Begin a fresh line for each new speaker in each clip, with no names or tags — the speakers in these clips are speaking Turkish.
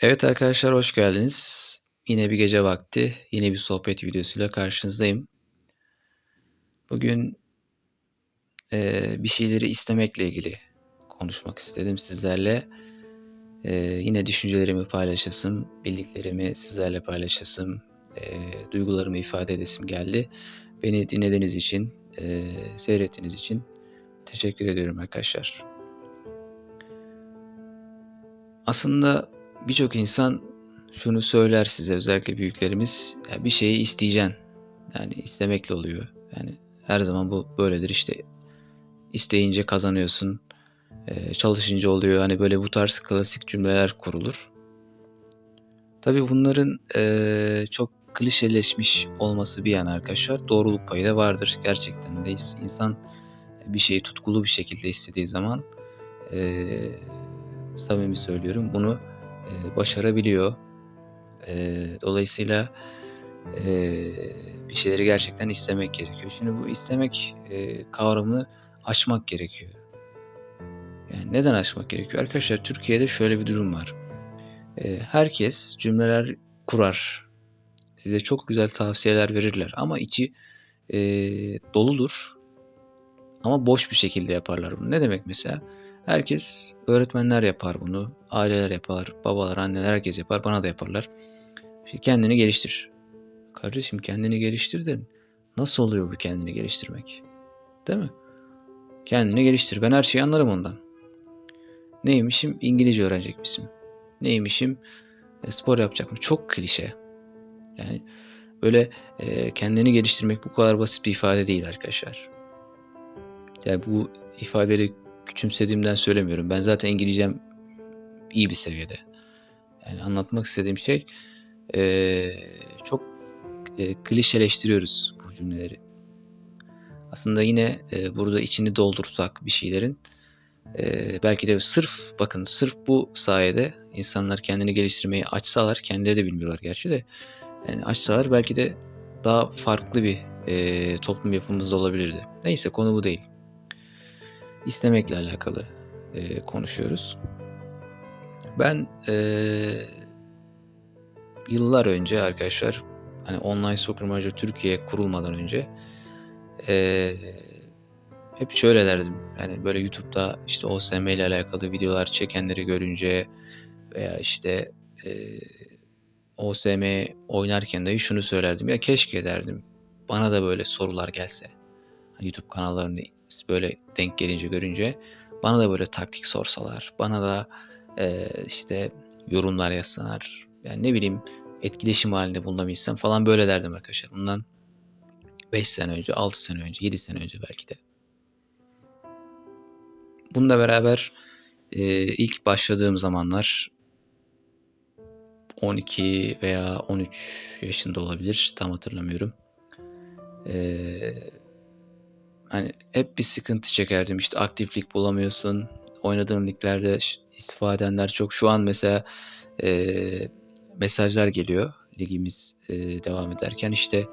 Evet arkadaşlar hoş geldiniz. Yine bir gece vakti, yine bir sohbet videosuyla karşınızdayım. Bugün e, bir şeyleri istemekle ilgili konuşmak istedim sizlerle. E, yine düşüncelerimi paylaşasım, bildiklerimi sizlerle paylaşasım, e, duygularımı ifade edesim geldi. Beni dinlediğiniz için, e, seyrettiğiniz için teşekkür ediyorum arkadaşlar. Aslında birçok insan şunu söyler size özellikle büyüklerimiz ya bir şeyi isteyeceksin. Yani istemekle oluyor. Yani her zaman bu böyledir işte. İsteyince kazanıyorsun. Ee, çalışınca oluyor. Hani böyle bu tarz klasik cümleler kurulur. Tabii bunların e, çok klişeleşmiş olması bir yana arkadaşlar doğruluk payı da vardır. Gerçekten de insan bir şeyi tutkulu bir şekilde istediği zaman e, samimi söylüyorum bunu e, başarabiliyor. E, dolayısıyla e, bir şeyleri gerçekten istemek gerekiyor. Şimdi bu istemek e, kavramını aşmak gerekiyor. Yani neden aşmak gerekiyor? Arkadaşlar Türkiye'de şöyle bir durum var. E, herkes cümleler kurar. Size çok güzel tavsiyeler verirler ama içi e, doludur. Ama boş bir şekilde yaparlar bunu. Ne demek mesela? Herkes, öğretmenler yapar bunu, aileler yapar, babalar, anneler herkes yapar, bana da yaparlar. İşte kendini geliştir. Kardeşim kendini geliştir de nasıl oluyor bu kendini geliştirmek? Değil mi? Kendini geliştir. Ben her şeyi anlarım ondan. Neymişim? İngilizce öğrenecekmişim. Neymişim? E, spor yapacakmışım. Çok klişe. Yani böyle e, kendini geliştirmek bu kadar basit bir ifade değil arkadaşlar. Yani bu ifadeleri küçümsediğimden söylemiyorum. Ben zaten İngilizcem iyi bir seviyede. Yani anlatmak istediğim şey e, çok e, klişeleştiriyoruz bu cümleleri. Aslında yine e, burada içini doldursak bir şeylerin e, belki de sırf bakın sırf bu sayede insanlar kendini geliştirmeyi açsalar kendileri de bilmiyorlar gerçi de yani açsalar belki de daha farklı bir e, toplum yapımızda olabilirdi. Neyse konu bu değil istemekle alakalı e, konuşuyoruz. Ben e, yıllar önce arkadaşlar hani online soccer manager Türkiye kurulmadan önce e, hep şöyle derdim. Yani böyle YouTube'da işte OSM ile alakalı videolar çekenleri görünce veya işte e, OSM oynarken de şunu söylerdim. Ya keşke derdim. Bana da böyle sorular gelse. YouTube kanallarını böyle denk gelince görünce bana da böyle taktik sorsalar, bana da e, işte yorumlar yazsalar, yani ne bileyim etkileşim halinde bulunabilsem falan böyle derdim arkadaşlar. Bundan 5 sene önce, 6 sene önce, 7 sene önce belki de. Bununla beraber e, ilk başladığım zamanlar 12 veya 13 yaşında olabilir. Tam hatırlamıyorum. Ee, hani hep bir sıkıntı çekerdim. İşte aktiflik bulamıyorsun. Oynadığın liglerde istifa edenler çok. Şu an mesela e, mesajlar geliyor ligimiz e, devam ederken işte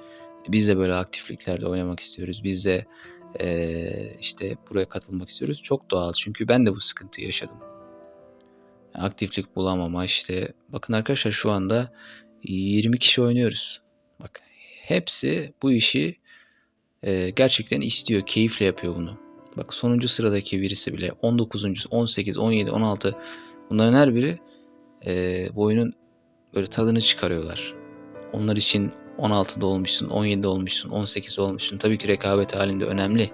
biz de böyle aktifliklerde oynamak istiyoruz. Biz de e, işte buraya katılmak istiyoruz. Çok doğal çünkü ben de bu sıkıntıyı yaşadım. Aktiflik bulamama işte. Bakın arkadaşlar şu anda 20 kişi oynuyoruz. Bak hepsi bu işi e, gerçekten istiyor, keyifle yapıyor bunu. Bak sonuncu sıradaki birisi bile 19. 18, 17, 16 bunların her biri e, bu oyunun böyle tadını çıkarıyorlar. Onlar için 16'da olmuşsun, 17'de olmuşsun, 18'de olmuşsun. Tabii ki rekabet halinde önemli.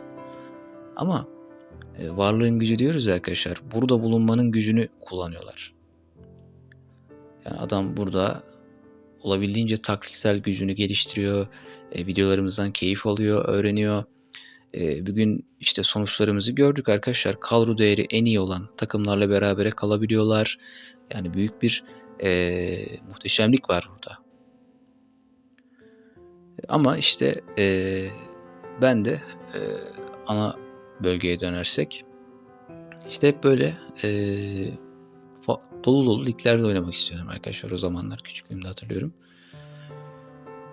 Ama e, varlığın gücü diyoruz arkadaşlar. Burada bulunmanın gücünü kullanıyorlar. Yani adam burada olabildiğince taktiksel gücünü geliştiriyor. E, videolarımızdan keyif alıyor, öğreniyor. E, bugün işte sonuçlarımızı gördük arkadaşlar. Kadro değeri en iyi olan takımlarla berabere kalabiliyorlar. Yani büyük bir e, muhteşemlik var burada. Ama işte e, ben de e, ana bölgeye dönersek işte hep böyle e, dolu dolu liglerde oynamak istiyordum arkadaşlar o zamanlar küçüklüğümde hatırlıyorum.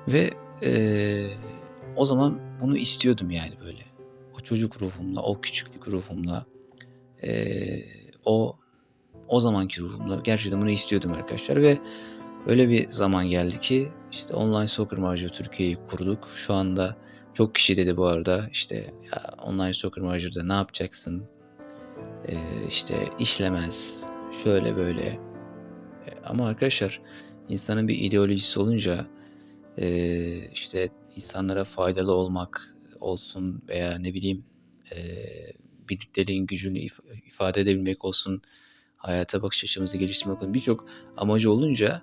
Ve e, o zaman bunu istiyordum yani böyle. O çocuk ruhumla, o küçüklük ruhumla, e, o o zamanki ruhumda gerçekten bunu istiyordum arkadaşlar ve öyle bir zaman geldi ki işte Online Soccer Manager Türkiye'yi kurduk. Şu anda çok kişi dedi bu arada işte ya Online Soccer Manager'da ne yapacaksın? Ee, işte işlemez, şöyle böyle. E, ama arkadaşlar insanın bir ideolojisi olunca e, işte insanlara faydalı olmak olsun veya ne bileyim e, birlikteliğin gücünü if- ifade edebilmek olsun, hayata bakış açımızı geliştirmek olsun birçok amacı olunca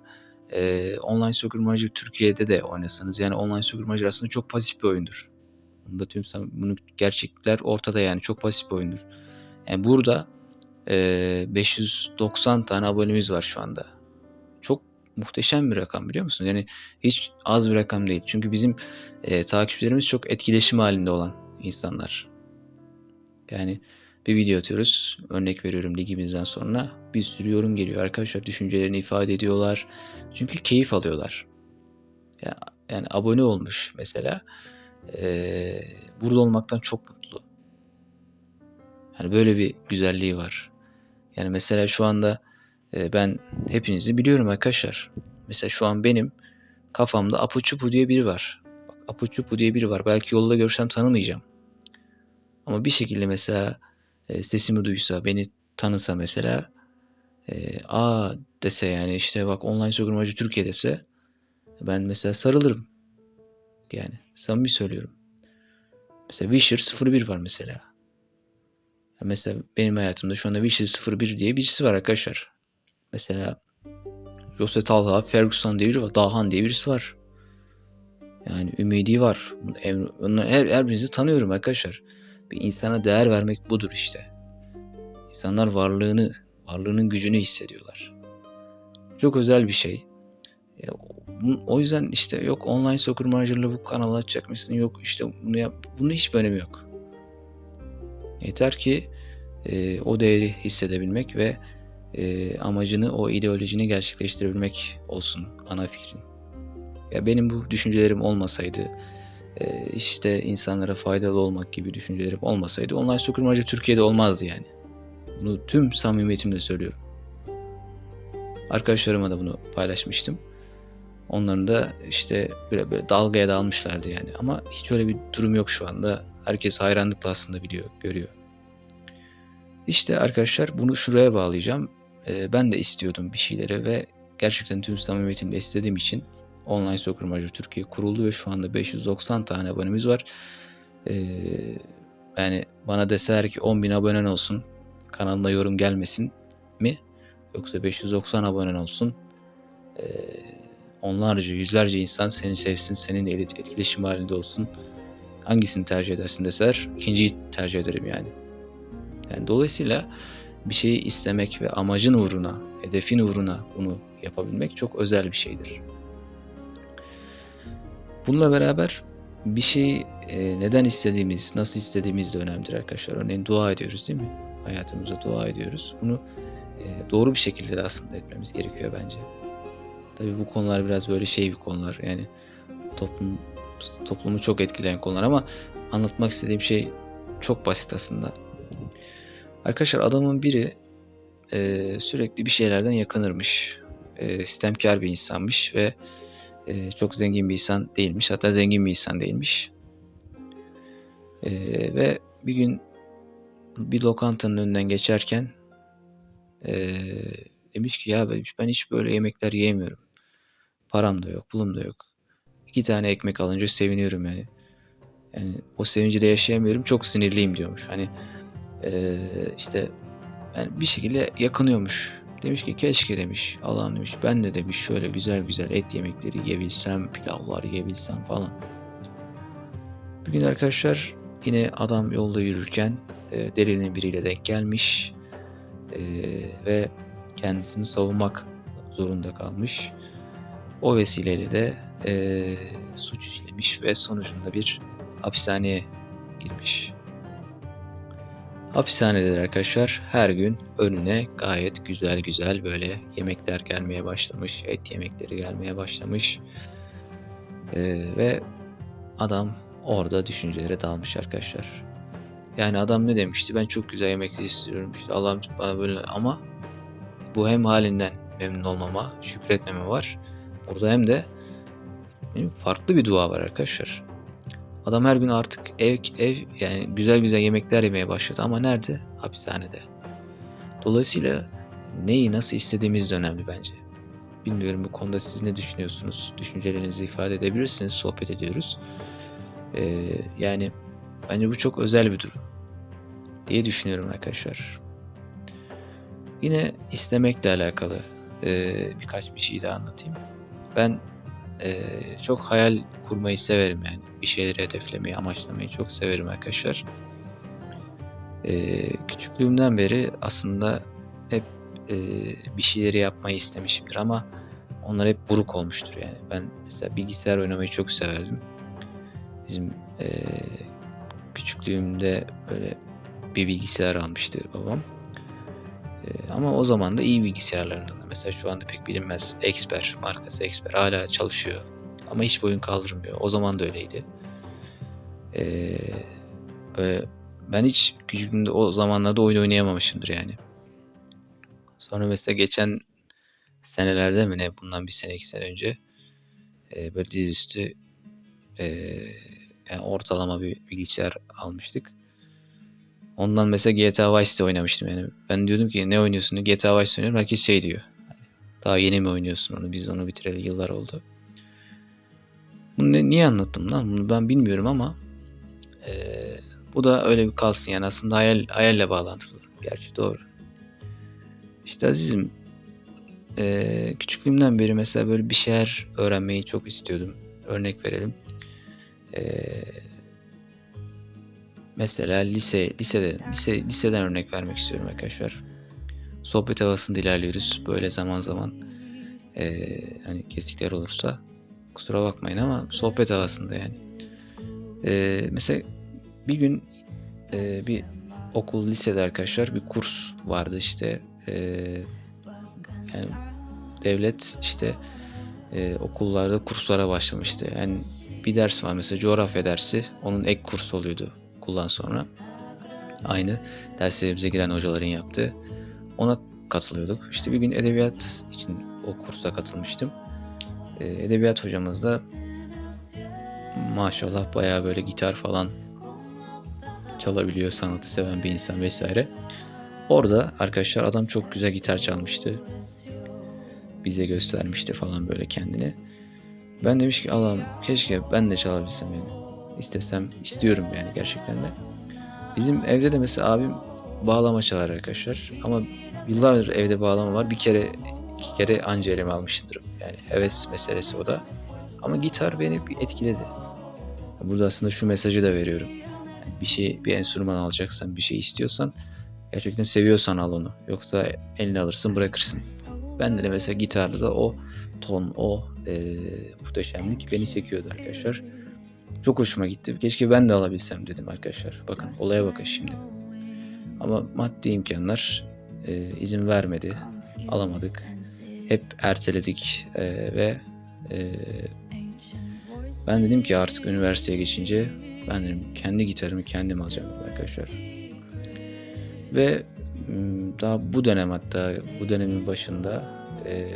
e, Online Manager Türkiye'de de oynasanız yani Online Manager aslında çok pasif bir oyundur. Bunda tüm sam- bunu gerçekler ortada yani çok pasif bir oyundur. Yani burada e, 590 tane abonemiz var şu anda. Muhteşem bir rakam biliyor musunuz? Yani hiç az bir rakam değil. Çünkü bizim e, takipçilerimiz çok etkileşim halinde olan insanlar. Yani bir video atıyoruz. Örnek veriyorum ligimizden sonra bir sürü yorum geliyor. Arkadaşlar düşüncelerini ifade ediyorlar. Çünkü keyif alıyorlar. Ya, yani abone olmuş mesela. Ee, burada olmaktan çok mutlu. Yani böyle bir güzelliği var. Yani mesela şu anda e, ben hepinizi biliyorum arkadaşlar. Mesela şu an benim kafamda Apu Çupu diye biri var. Bak Apu Çupu diye biri var. Belki yolda görsem tanımayacağım. Ama bir şekilde mesela e, sesimi duysa, beni tanısa mesela e, aa dese yani işte bak online programcı Türkiye dese ben mesela sarılırım. Yani samimi söylüyorum. Mesela Wisher 01 var mesela. Mesela benim hayatımda şu anda Wisher 01 diye birisi var arkadaşlar. Mesela Jose Talha, Ferguson diye biri var. Dahan diye birisi var. Yani Ümidi var. Emre- Onlar her, her birinizi tanıyorum arkadaşlar. Bir insana değer vermek budur işte. İnsanlar varlığını, varlığının gücünü hissediyorlar. Çok özel bir şey. O yüzden işte yok online soccer manager'la bu kanalı açacak mısın? Yok işte bunu yap. Bunun hiçbir önemi yok. Yeter ki e, o değeri hissedebilmek ve e, amacını, o ideolojini gerçekleştirebilmek olsun ana fikrin. Ya benim bu düşüncelerim olmasaydı, e, işte insanlara faydalı olmak gibi düşüncelerim olmasaydı online manager Türkiye'de olmazdı yani. Bunu tüm samimiyetimle söylüyorum. Arkadaşlarıma da bunu paylaşmıştım. Onların da işte böyle, böyle dalgaya dalmışlardı yani. Ama hiç öyle bir durum yok şu anda. Herkes hayranlıkla aslında biliyor, görüyor. İşte arkadaşlar bunu şuraya bağlayacağım. Ee, ben de istiyordum bir şeyleri ve gerçekten tüm samimiyetimle istediğim için Online Soccer Manager Türkiye kuruldu ve şu anda 590 tane abonemiz var. Ee, yani bana deseler ki 10.000 abonen olsun, kanalına yorum gelmesin mi? Yoksa 590 abonen olsun, ee, onlarca, yüzlerce insan seni sevsin, seninle et- etkileşim halinde olsun. Hangisini tercih edersin deseler, ikinciyi tercih ederim yani. Yani dolayısıyla bir şeyi istemek ve amacın uğruna, hedefin uğruna bunu yapabilmek çok özel bir şeydir. Bununla beraber bir şeyi e, neden istediğimiz, nasıl istediğimiz de önemlidir arkadaşlar. Örneğin dua ediyoruz değil mi? Hayatımıza dua ediyoruz. Bunu e, doğru bir şekilde de aslında etmemiz gerekiyor bence. Tabii bu konular biraz böyle şey bir konular. Yani toplum toplumu çok etkileyen konular ama anlatmak istediğim şey çok basit aslında. Arkadaşlar adamın biri e, sürekli bir şeylerden yakınırmış. E, sistemkar bir insanmış ve e, çok zengin bir insan değilmiş. Hatta zengin bir insan değilmiş. E, ve bir gün bir lokantanın önünden geçerken e, demiş ki ya ben, hiç böyle yemekler yiyemiyorum. Param da yok, pulum da yok. İki tane ekmek alınca seviniyorum yani. Yani o sevinci de yaşayamıyorum. Çok sinirliyim diyormuş. Hani e, işte yani bir şekilde yakınıyormuş. Demiş ki keşke demiş. Allah'ım demiş ben de demiş şöyle güzel güzel et yemekleri yiyebilsem, pilavlar yiyebilsem falan. Bir gün arkadaşlar yine adam yolda yürürken e, derinin biriyle denk gelmiş E, ve kendisini savunmak zorunda kalmış. O vesileyle de e, suç işlemiş ve sonucunda bir hapishaneye girmiş. Hapishaneler arkadaşlar her gün önüne gayet güzel güzel böyle yemekler gelmeye başlamış. Et yemekleri gelmeye başlamış. Ee, ve adam orada düşüncelere dalmış arkadaşlar. Yani adam ne demişti? Ben çok güzel yemekler istiyorum. İşte Allah'ım bana böyle ama bu hem halinden memnun olmama, şükretmeme var. Burada hem de farklı bir dua var arkadaşlar. Adam her gün artık ev ev yani güzel güzel yemekler yemeye başladı ama nerede? Hapishanede. Dolayısıyla neyi nasıl istediğimiz de önemli bence. Bilmiyorum bu konuda siz ne düşünüyorsunuz? Düşüncelerinizi ifade edebilirsiniz. Sohbet ediyoruz. Ee, yani bence bu çok özel bir durum diye düşünüyorum arkadaşlar. Yine istemekle alakalı e, birkaç bir şey daha anlatayım. Ben e, çok hayal kurmayı severim yani. Bir şeyleri hedeflemeyi, amaçlamayı çok severim arkadaşlar. E, küçüklüğümden beri aslında hep e, bir şeyleri yapmayı istemişimdir ama onlar hep buruk olmuştur yani. Ben mesela bilgisayar oynamayı çok severdim. Bizim e, küçüklüğümde böyle bir bilgisayar almıştı babam. E, ama o zaman da iyi bilgisayarlarından. da. Mesela şu anda pek bilinmez. Exper markası Exper hala çalışıyor. Ama hiç boyun kaldırmıyor. O zaman da öyleydi. E, böyle ben hiç küçüklüğümde o zamanlarda oyun oynayamamışımdır yani. Sonra mesela geçen senelerde mi ne bundan bir sene iki sene önce e, böyle dizüstü e, yani ortalama bir bilgisayar almıştık. Ondan mesela GTA Vice City oynamıştım yani. Ben diyordum ki ne oynuyorsun? GTA Vice oynuyorum. Herkes şey diyor. Hani, Daha yeni mi oynuyorsun onu? Biz onu bitireli yıllar oldu. Bunu ne- niye anlattım lan? Bunu ben bilmiyorum ama eee, bu da öyle bir kalsın yani aslında hayal hayalle bağlantılı. Gerçi doğru. İşte Aziz'im eee, küçüklüğümden beri mesela böyle bir şeyler öğrenmeyi çok istiyordum. Örnek verelim. Eee, mesela lise lisede lise liseden örnek vermek istiyorum arkadaşlar. Sohbet havasında ilerliyoruz. Böyle zaman zaman eee, hani kesikler olursa kusura bakmayın ama sohbet havasında yani. Eee, mesela bir gün eee, bir okul lisede arkadaşlar bir kurs vardı işte Eee, yani devlet işte eee, okullarda kurslara başlamıştı. Yani bir ders var mesela coğrafya dersi onun ek kursu oluyordu okuldan sonra. Aynı derslerimize giren hocaların yaptığı. Ona katılıyorduk. İşte bir gün edebiyat için o kursa katılmıştım. Eee, edebiyat hocamız da maşallah bayağı böyle gitar falan çalabiliyor, sanatı seven bir insan vesaire. Orada arkadaşlar adam çok güzel gitar çalmıştı. Bize göstermişti falan böyle kendini. Ben demiş ki Allah'ım keşke ben de çalabilsem yani. İstesem istiyorum yani gerçekten de. Bizim evde de mesela abim bağlama çalar arkadaşlar. Ama yıllardır evde bağlama var. Bir kere iki kere anca elime almışımdır. Yani heves meselesi o da. Ama gitar beni bir etkiledi. Burada aslında şu mesajı da veriyorum. Yani bir şey, bir enstrüman alacaksan, bir şey istiyorsan gerçekten seviyorsan al onu. Yoksa eline alırsın bırakırsın. Ben de mesela gitarda o ton, o eee, muhteşemlik beni çekiyordu arkadaşlar. Çok hoşuma gitti. Keşke ben de alabilsem dedim arkadaşlar. Bakın olaya bakın şimdi. Ama maddi imkanlar eee, izin vermedi. Alamadık. Hep erteledik eee, ve eee, ben dedim ki artık üniversiteye geçince ben dedim kendi gitarımı kendim alacağım arkadaşlar. Ve daha bu dönem hatta bu dönemin başında eee,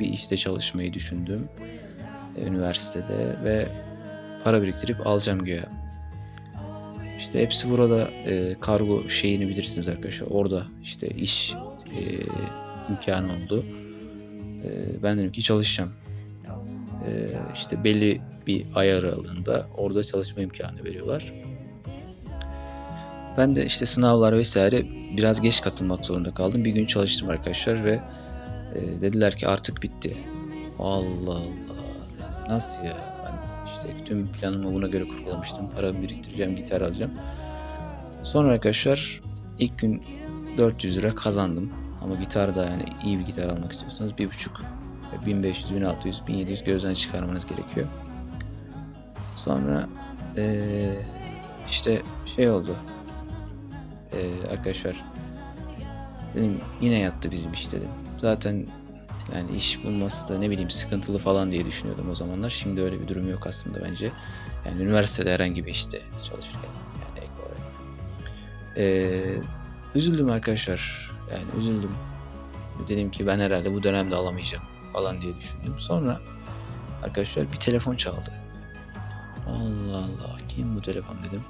bir işte çalışmayı düşündüm e, üniversitede ve para biriktirip alacağım güya. İşte hepsi burada e, kargo şeyini bilirsiniz arkadaşlar. Orada işte iş e, imkanı oldu. E, ben dedim ki çalışacağım. E, işte belli bir ay aralığında orada çalışma imkanı veriyorlar. Ben de işte sınavlar vesaire biraz geç katılmak zorunda kaldım. Bir gün çalıştım arkadaşlar ve e, dediler ki artık bitti. Allah Allah. Nasıl ya? Ben işte tüm planımı buna göre kurgulamıştım. Para biriktireceğim, gitar alacağım. Sonra arkadaşlar ilk gün 400 lira kazandım. Ama gitar da yani iyi bir gitar almak istiyorsanız 1.5 1500, 1600, 1700 gözden çıkarmanız gerekiyor. Sonra eee, işte şey oldu. Eee, arkadaşlar dedim yine yattı bizim iş dedim. Zaten yani iş bulması da ne bileyim sıkıntılı falan diye düşünüyordum o zamanlar. Şimdi öyle bir durum yok aslında bence. Yani üniversitede herhangi bir işte çalışırken yani ek olarak. Ee, üzüldüm arkadaşlar. Yani üzüldüm. Dedim ki ben herhalde bu dönemde alamayacağım falan diye düşündüm. Sonra arkadaşlar bir telefon çaldı. Allah Allah kim bu telefon dedim.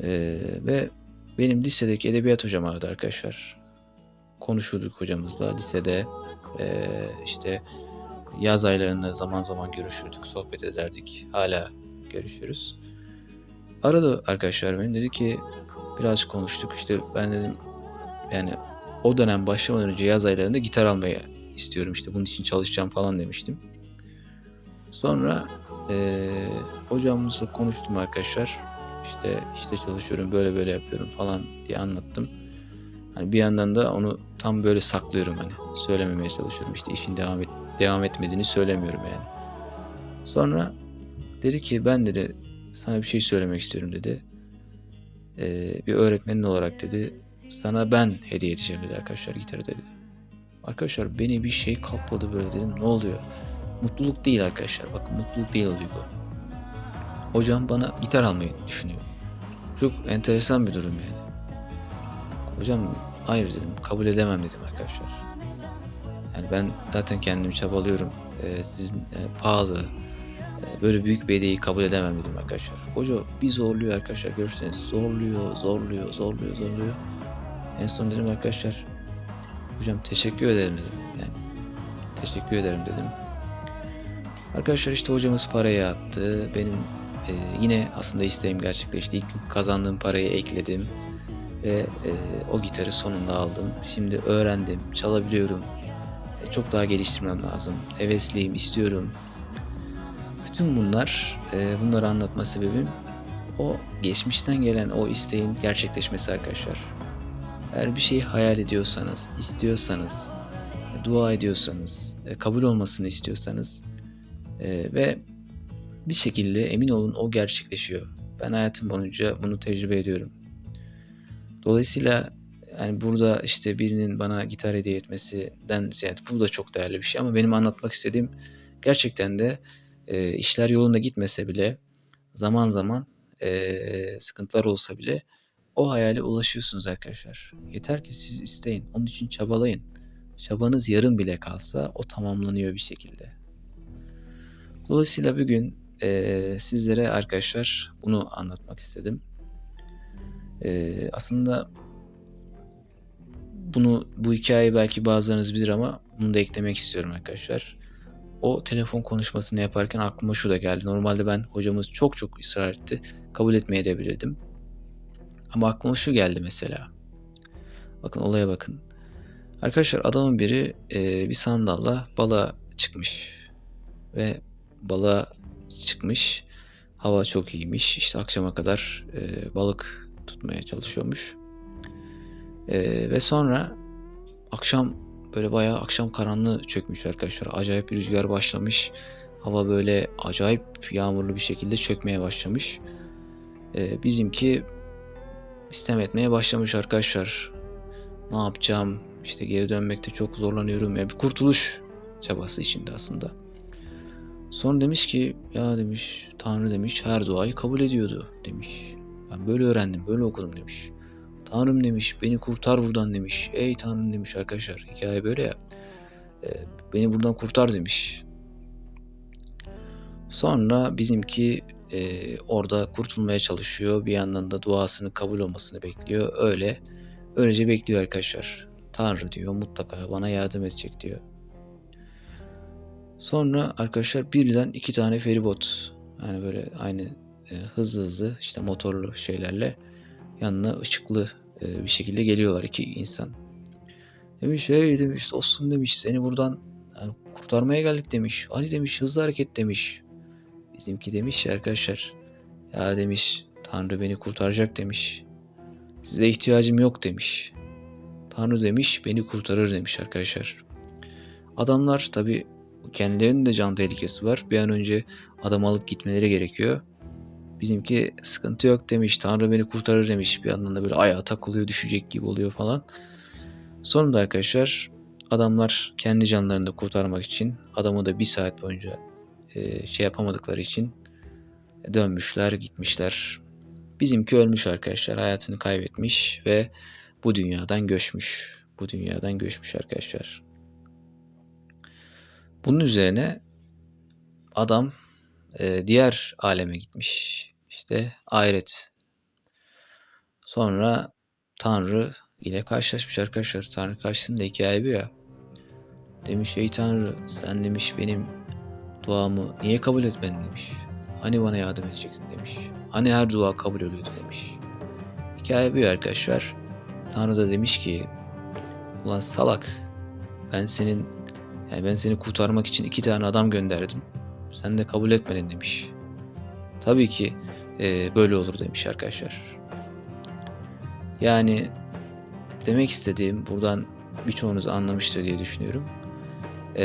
Ee, ve benim lisedeki edebiyat hocam vardı arkadaşlar. Konuşurduk hocamızla lisede ee, işte yaz aylarında zaman zaman görüşürdük, sohbet ederdik. Hala görüşürüz. Aradı arkadaşlar beni dedi ki biraz konuştuk işte ben dedim yani o dönem başlamadan önce yaz aylarında gitar almaya istiyorum işte bunun için çalışacağım falan demiştim. Sonra eee hocamızla konuştum arkadaşlar. İşte işte çalışıyorum böyle böyle yapıyorum falan diye anlattım. Hani bir yandan da onu tam böyle saklıyorum hani söylememeye çalışıyorum işte işin devam et devam etmediğini söylemiyorum yani. Sonra dedi ki ben dedi sana bir şey söylemek istiyorum dedi. Ee, bir öğretmenin olarak dedi sana ben hediye edeceğim dedi arkadaşlar gitarı dedi. Arkadaşlar beni bir şey kapladı böyle dedim ne oluyor? Mutluluk değil arkadaşlar bakın mutluluk değil o duygu. Hocam bana gitar almayı düşünüyor. Çok enteresan bir durum yani. Hocam hayır dedim kabul edemem dedim arkadaşlar. Yani ben zaten kendim çabalıyorum. Ee, sizin e, pahalı e, böyle büyük bir hediyeyi kabul edemem dedim arkadaşlar. Hoca bir zorluyor arkadaşlar görürseniz. Zorluyor, zorluyor, zorluyor, zorluyor. En son dedim arkadaşlar hocam teşekkür ederim dedim. Yani teşekkür ederim dedim. Arkadaşlar işte hocamız parayı attı. Benim e, yine aslında isteğim gerçekleşti. İlk kazandığım parayı ekledim ve e, o gitarı sonunda aldım. Şimdi öğrendim, çalabiliyorum. E, çok daha geliştirmem lazım. Hevesliyim, istiyorum. Bütün bunlar, e, bunları anlatma sebebim o geçmişten gelen o isteğin gerçekleşmesi arkadaşlar. Eğer bir şeyi hayal ediyorsanız, istiyorsanız, dua ediyorsanız, e, kabul olmasını istiyorsanız e, ve bir şekilde emin olun o gerçekleşiyor. Ben hayatım boyunca bunu tecrübe ediyorum. Dolayısıyla yani burada işte birinin bana gitar hediye etmesinden ziyade bu da çok değerli bir şey ama benim anlatmak istediğim gerçekten de e, işler yolunda gitmese bile zaman zaman e, sıkıntılar olsa bile o hayale ulaşıyorsunuz arkadaşlar. Yeter ki siz isteyin. Onun için çabalayın. Çabanız yarım bile kalsa o tamamlanıyor bir şekilde. Dolayısıyla bugün e, sizlere arkadaşlar bunu anlatmak istedim. E, aslında bunu bu hikayeyi belki bazılarınız bilir ama bunu da eklemek istiyorum arkadaşlar. O telefon konuşmasını yaparken aklıma şu da geldi. Normalde ben hocamız çok çok ısrar etti. Kabul etmeye de bilirdim. Ama aklıma şu geldi mesela. Bakın olaya bakın. Arkadaşlar adamın biri e, bir sandalla bala çıkmış. Ve bala çıkmış. Hava çok iyiymiş. İşte akşama kadar e, balık tutmaya çalışıyormuş. E, ve sonra akşam böyle bayağı akşam karanlığı çökmüş arkadaşlar. Acayip bir rüzgar başlamış. Hava böyle acayip yağmurlu bir şekilde çökmeye başlamış. E, bizimki istem etmeye başlamış arkadaşlar. Ne yapacağım? İşte geri dönmekte çok zorlanıyorum. Yani bir kurtuluş çabası içinde aslında. Sonra demiş ki ya demiş Tanrı demiş her duayı kabul ediyordu demiş. Ben böyle öğrendim böyle okudum demiş. Tanrım demiş beni kurtar buradan demiş. Ey Tanrım demiş arkadaşlar hikaye böyle ya. E, beni buradan kurtar demiş. Sonra bizimki e, orada kurtulmaya çalışıyor. Bir yandan da duasının kabul olmasını bekliyor. Öyle öylece bekliyor arkadaşlar. Tanrı diyor mutlaka bana yardım edecek diyor. Sonra arkadaşlar birden iki tane feribot yani böyle aynı e, hızlı hızlı işte motorlu şeylerle yanına ışıklı e, bir şekilde geliyorlar iki insan. Demiş hey demiş dostum demiş seni buradan yani kurtarmaya geldik demiş. Ali demiş hızlı hareket demiş. Bizimki demiş arkadaşlar ya demiş Tanrı beni kurtaracak demiş. Size ihtiyacım yok demiş. Tanrı demiş beni kurtarır demiş arkadaşlar. Adamlar tabi kendilerinin de can tehlikesi var. Bir an önce adam alıp gitmeleri gerekiyor. Bizimki sıkıntı yok demiş. Tanrı beni kurtarır demiş. Bir yandan da böyle ayağa takılıyor düşecek gibi oluyor falan. Sonunda arkadaşlar adamlar kendi canlarını da kurtarmak için adamı da bir saat boyunca e, şey yapamadıkları için dönmüşler gitmişler. Bizimki ölmüş arkadaşlar hayatını kaybetmiş ve bu dünyadan göçmüş. bu dünyadan göçmüş arkadaşlar. Bunun üzerine adam e, diğer aleme gitmiş. İşte ahiret. Sonra Tanrı ile karşılaşmış arkadaşlar. Tanrı karşısında hikaye bu ya. Demiş ey Tanrı sen demiş benim duamı niye kabul etmedin demiş. Hani bana yardım edeceksin demiş. Hani her dua kabul oluyordu demiş. Hikaye bu arkadaşlar. Tanrı da demiş ki ulan salak ben senin yani ben seni kurtarmak için iki tane adam gönderdim. Sen de kabul etmedin demiş. Tabii ki e, böyle olur demiş arkadaşlar. Yani demek istediğim buradan birçoğunuz anlamıştır diye düşünüyorum. E,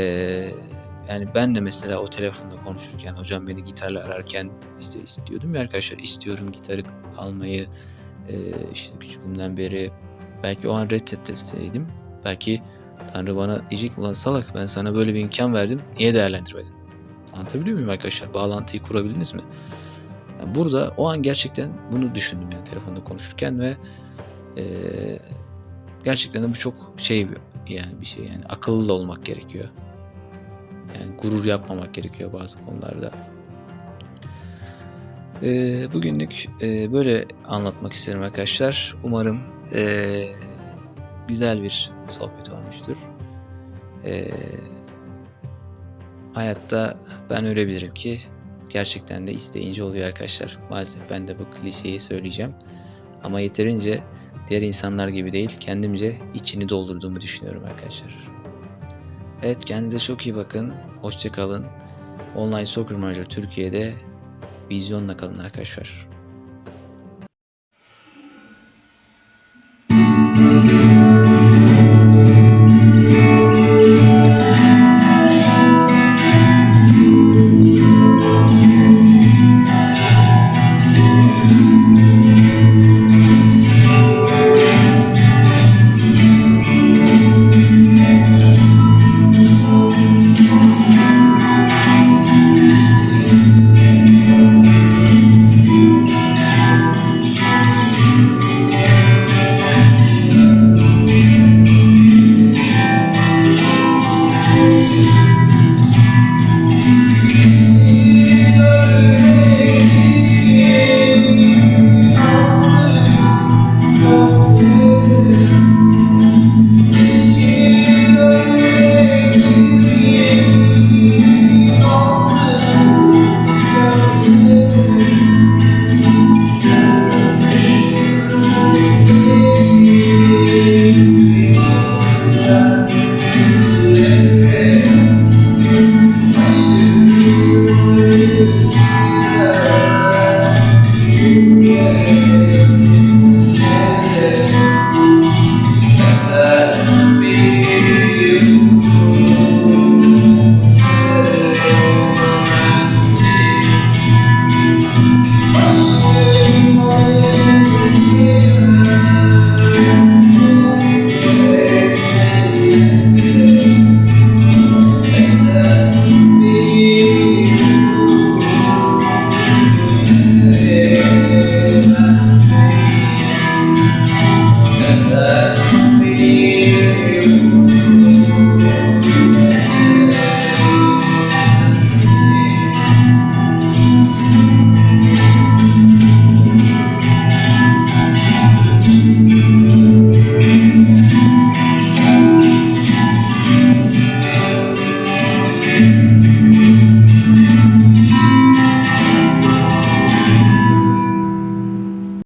yani ben de mesela o telefonda konuşurken hocam beni gitarla ararken işte istiyordum ya arkadaşlar istiyorum gitarı almayı e, işte küçüklüğümden beri belki o an reddetseydim belki Tanrı bana diyecek ulan salak ben sana böyle bir imkan verdim niye değerlendirmedin? Anlatabiliyor muyum arkadaşlar? Bağlantıyı kurabildiniz mi? Yani burada o an gerçekten bunu düşündüm yani telefonda konuşurken ve e, gerçekten de bu çok şey yani bir şey yani akıllı olmak gerekiyor. Yani gurur yapmamak gerekiyor bazı konularda. E, bugünlük e, böyle anlatmak isterim arkadaşlar. Umarım e, güzel bir sohbet olmuştur. E, hayatta ben öyle bilirim ki gerçekten de isteyince oluyor arkadaşlar. Maalesef ben de bu klişeyi söyleyeceğim. Ama yeterince diğer insanlar gibi değil, kendimce içini doldurduğumu düşünüyorum arkadaşlar. Evet kendinize çok iyi bakın. Hoşçakalın. Online Soccer Manager Türkiye'de vizyonla kalın arkadaşlar.